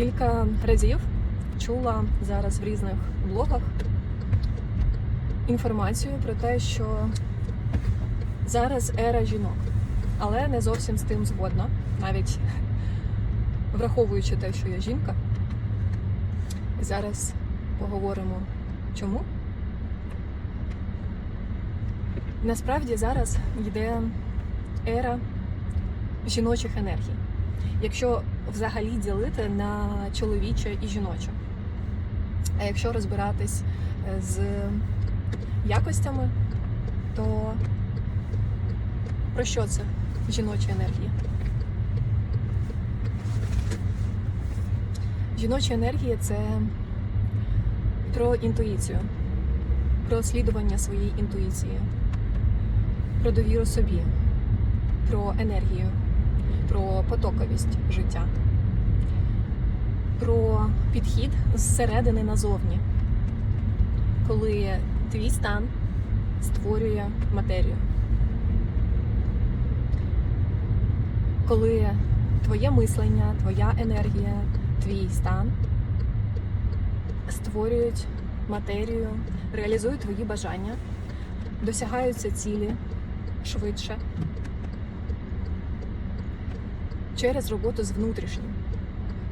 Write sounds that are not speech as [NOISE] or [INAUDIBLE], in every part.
Кілька разів чула зараз в різних блогах інформацію про те, що зараз ера жінок, але не зовсім з тим згодна, навіть [LAUGHS] враховуючи те, що я жінка. Зараз поговоримо чому. Насправді зараз йде ера жіночих енергій. Якщо взагалі ділити на чоловіче і жіноче. А якщо розбиратись е, з якостями, то про що це жіноча енергія? Жіноча енергія це про інтуїцію, про слідування своїй інтуїції, про довіру собі, про енергію, про потоковість життя, про підхід зсередини назовні, коли твій стан створює матерію. Коли твоє мислення, твоя енергія, твій стан створюють матерію, реалізують твої бажання, досягаються цілі швидше через роботу з внутрішнім,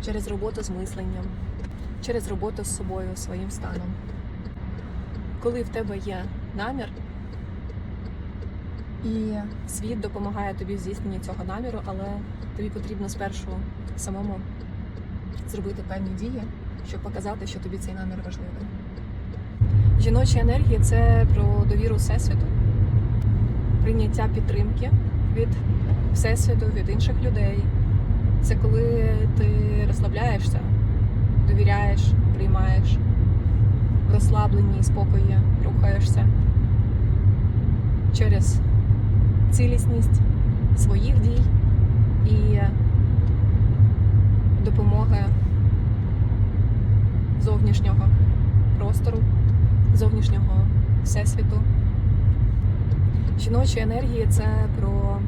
через роботу з мисленням, через роботу з собою, своїм станом. Коли в тебе є намір, і світ допомагає тобі в здійсненні цього наміру, але тобі потрібно спершу самому зробити певні дії, щоб показати, що тобі цей намір важливий. Жіноча енергія це про довіру Всесвіту, прийняття підтримки від Всесвіту, від інших людей. Це коли ти розслабляєшся, довіряєш, приймаєш, в розслабленні, спокої рухаєшся через цілісність своїх дій і допомоги зовнішнього простору, зовнішнього всесвіту. Жіночі енергії це про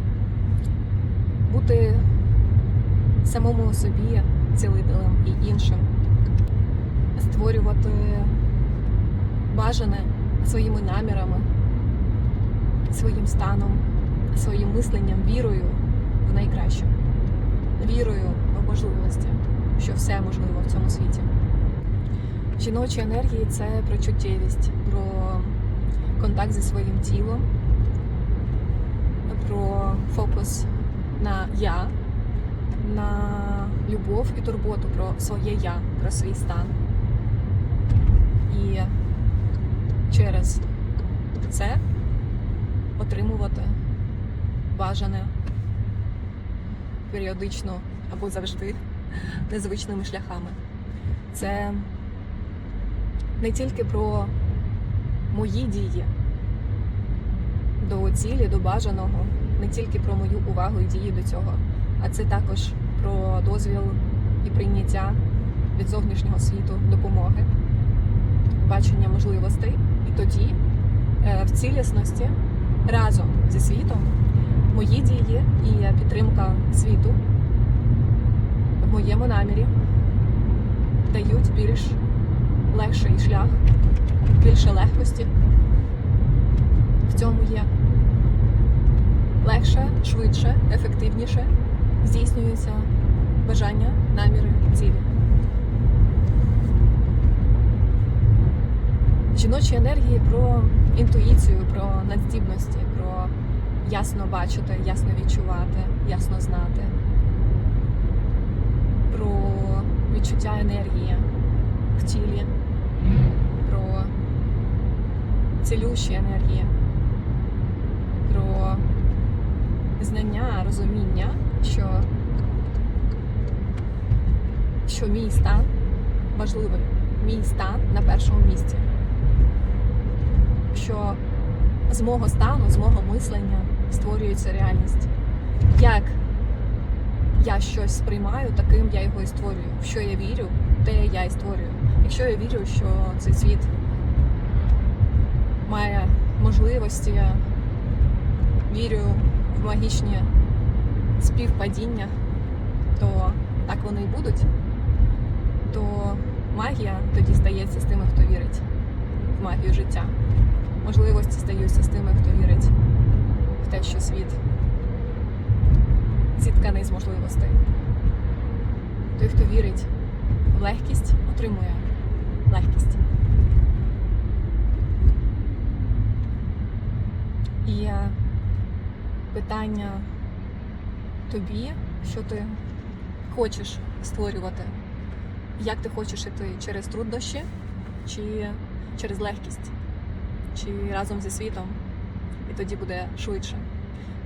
бути самому собі цілителем і іншим, створювати бажане своїми намірами, своїм станом, своїм мисленням, вірою в найкраще, вірою в можливості, що все можливо в цьому світі. Жіночі енергії це про чуттєвість, про контакт зі своїм тілом, про фокус на я, на любов і турботу про своє я, про свій стан. І через це отримувати бажане періодично або завжди незвичними шляхами. Це не тільки про мої дії до цілі, до бажаного, не тільки про мою увагу і дії до цього, а це також про дозвіл і прийняття від зовнішнього світу допомоги, бачення можливостей, і тоді е, в цілісності разом зі світом мої дії і підтримка світу в моєму намірі дають більш легший шлях, більше легкості в цьому є. Легше, швидше, ефективніше здійснюються бажання, наміри, цілі. Жіночі енергії про інтуїцію, про надздібності, про ясно бачити, ясно відчувати, ясно знати, про відчуття енергії в тілі, про цілющі енергії, про знання, розуміння, що, що мій стан важливий, мій стан на першому місці. Що з мого стану, з мого мислення створюється реальність. Як я щось сприймаю, таким я його і створюю. В що я вірю, те я і створюю. Якщо я вірю, що цей світ має можливості, вірю в магічні співпадіння, то так вони і будуть. то магія тоді стається з тими, хто вірить в магію життя. Можливості стаються з тими, хто вірить в те, що світ зітканий з можливостей. Той, хто вірить в легкість, отримує легкість. І питання тобі, що ти хочеш створювати, як ти хочеш іти через труднощі, чи через легкість, чи разом зі світом, і тоді буде швидше.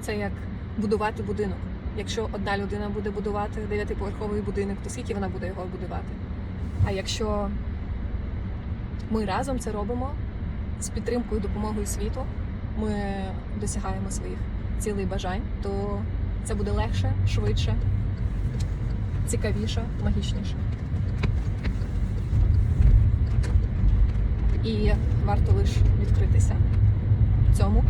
Це як будувати будинок. Якщо одна людина буде будувати дев'ятиповерховий будинок, то скільки вона буде його будувати? А якщо ми разом це робимо з підтримкою, допомогою світу, ми досягаємо своїх цілей бажань, то це буде легше, швидше, цікавіше, магічніше. І варто лише відкритися цьому,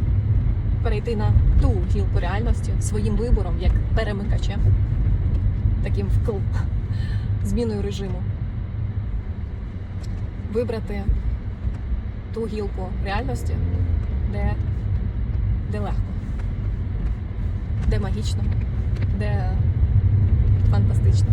перейти на ту гілку реальності своїм вибором, як перемикачем, таким вкл, зміною режиму. Вибрати ту гілку реальності, де, де легко, де магічно, де фантастично.